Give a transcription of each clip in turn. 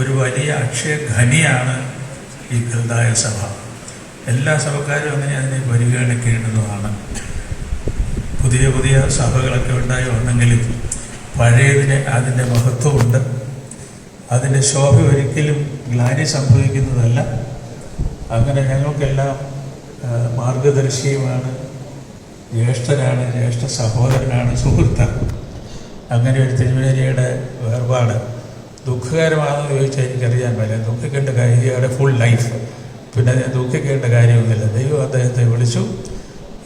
ഒരു വലിയ അക്ഷയ ഖനിയാണ് ഈ ഗൽദായ സഭ. എല്ലാ സഭക്കാരും അങ്ങനെ അതിനെ പരിഗണിക്കേണ്ടതുമാണ്. പുതിയ പുതിയ സഭകളൊക്കെ ഉണ്ടായി വന്നെങ്കിലും പഴയതിന് അതിന്റെ മഹത്വമുണ്ട്. അതിന്റെ ശോഭ ഒരിക്കലും ഗ്ലാനി സംഭവിക്കുന്നതല്ല. അങ്ങനെ ഞങ്ങൾക്കെല്ലാം മാർഗദർശിയുമാണ് ജ്യേഷ്ഠനാണ് ജ്യേഷ്ഠ സഹോദരനാണ് സുഹൃത്താണ് അങ്ങനെ ഒരു തിരുമേനിയുടെ വേർപാട് ദുഃഖകരമാണെന്ന് ചോദിച്ചാൽ എനിക്കറിയാൻ പറ്റില്ല ദുഃഖിക്കേണ്ട കാര്യയുടെ ഫുൾ ലൈഫ് പിന്നെ ദുഃഖിക്കേണ്ട കാര്യമൊന്നുമില്ല ദൈവം അദ്ദേഹത്തെ വിളിച്ചു.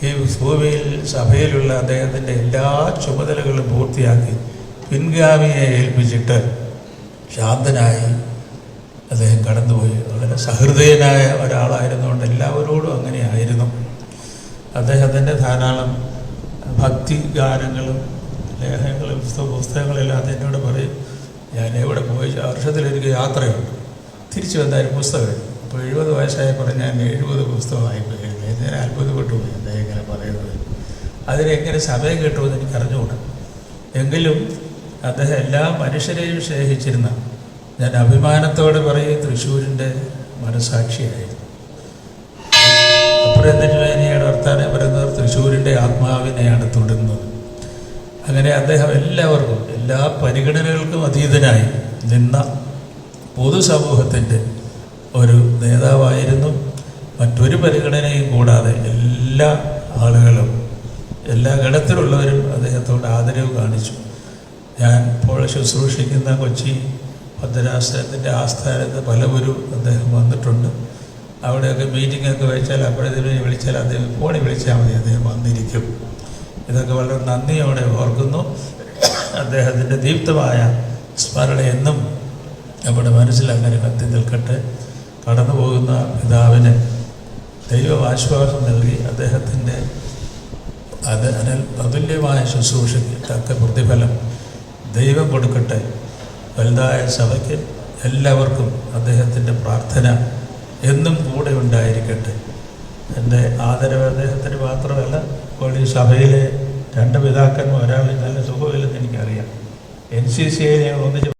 ഈ ഭൂമിയിൽ സഭയിലുള്ള അദ്ദേഹത്തിന്റെ എല്ലാ ചുമതലകളും പൂർത്തിയാക്കി പിൻഗാമിയെ ഏൽപ്പിച്ചിട്ട് ശാന്തനായി അദ്ദേഹം കടന്നുപോയി. വളരെ സഹൃദയനായ ഒരാളായിരുന്നുകൊണ്ട് എല്ലാവരോടും അങ്ങനെയായിരുന്നു. അദ്ദേഹത്തിന്റെ ധാരാളം ഭക്തി ഗാനങ്ങളും ലേഖനങ്ങളും പുസ്തക പുസ്തകങ്ങളെല്ലാം അദ്ദേഹത്തിനോട് പറയും. ഞാൻ എവിടെ പോയി വർഷത്തിലൊരിക്കൽ യാത്രയുണ്ട്. തിരിച്ചു വന്നാലും പുസ്തകം അപ്പോൾ എഴുപത് വയസ്സായപ്പോൾ ഞാൻ എഴുപത് പുസ്തകമായി പോയി. ഞാൻ അത്ഭുതപ്പെട്ടു പോയി. എന്താ ഇങ്ങനെ പറയുന്നത്? അതിനെങ്ങനെ സമയം കിട്ടുമെന്ന് എനിക്ക് അറിഞ്ഞുകൂടാ എങ്കിലും അദ്ദേഹം എല്ലാ മനുഷ്യരെയും സ്നേഹിച്ചിരുന്ന ഞാൻ അഭിമാനത്തോടെ പറയും തൃശ്ശൂരിന്റെ മനസാക്ഷിയായിരുന്നു അപ്പുറം തിരുവേനിയുടെ വർത്താനം പറയുന്നത്? തൃശ്ശൂരിന്റെ ആത്മാവിനെയാണ് തൊടുന്നത്. അങ്ങനെ അദ്ദേഹം എല്ലാവർക്കും എല്ലാ പരിഗണനകൾക്കും അതീതനായി നിന്ന പൊതുസമൂഹത്തിന്റെ ഒരു നേതാവായിരുന്നു. മറ്റൊരു പരിഗണനയും കൂടാതെ എല്ലാ ആളുകളും എല്ലാ ഗണത്തിലുള്ളവരും അദ്ദേഹത്തോട് ആദരവ് കാണിച്ചു. ഞാൻ ഇപ്പോൾ ശുശ്രൂഷിക്കുന്ന കൊച്ചി ഭദ്രാശ്രമത്തിന്റെ ആസ്ഥാനത്ത് പലവരും അദ്ദേഹം വന്നിട്ടുണ്ട്. അവിടെയൊക്കെ മീറ്റിങ്ങൊക്കെ വെച്ചാൽ അപ്പോഴത്തേക്ക് വിളിച്ചാൽ അദ്ദേഹം ഫോണിൽ വിളിച്ചാൽ മതി അദ്ദേഹം വന്നിരിക്കും. ഇതൊക്കെ വളരെ നന്ദിയോടെ ഓർക്കുന്നു. അദ്ദേഹത്തിന്റെ ദീപ്തമായ സ്മരണ എന്നും നമ്മുടെ മനസ്സിൽ അങ്ങനെ കത്തി നിൽക്കട്ടെ. കടന്നു പോകുന്ന പിതാവിന് ദൈവം ആശ്വാസം നൽകി അദ്ദേഹത്തിന്റെ അത് അനൽ അതുല്യമായ ശുശ്രൂഷയ്ക്ക് തക്ക പ്രതിഫലം ദൈവം കൊടുക്കട്ടെ. വലുതായ സഭയ്ക്ക് എല്ലാവർക്കും അദ്ദേഹത്തിന്റെ പ്രാർത്ഥന എന്നും കൂടെ ഉണ്ടായിരിക്കട്ടെ. എന്റെ ആദരവ് അദ്ദേഹത്തിന് മാത്രമല്ല ഇപ്പോൾ ഈ സഭയിലെ രണ്ട് പിതാക്കന്മാർ ഒരാൾ നല്ല സുഖമില്ലെന്ന് എനിക്കറിയാം. എൻ സി സി ഐ ഞങ്ങൾ ഒന്നിച്ച്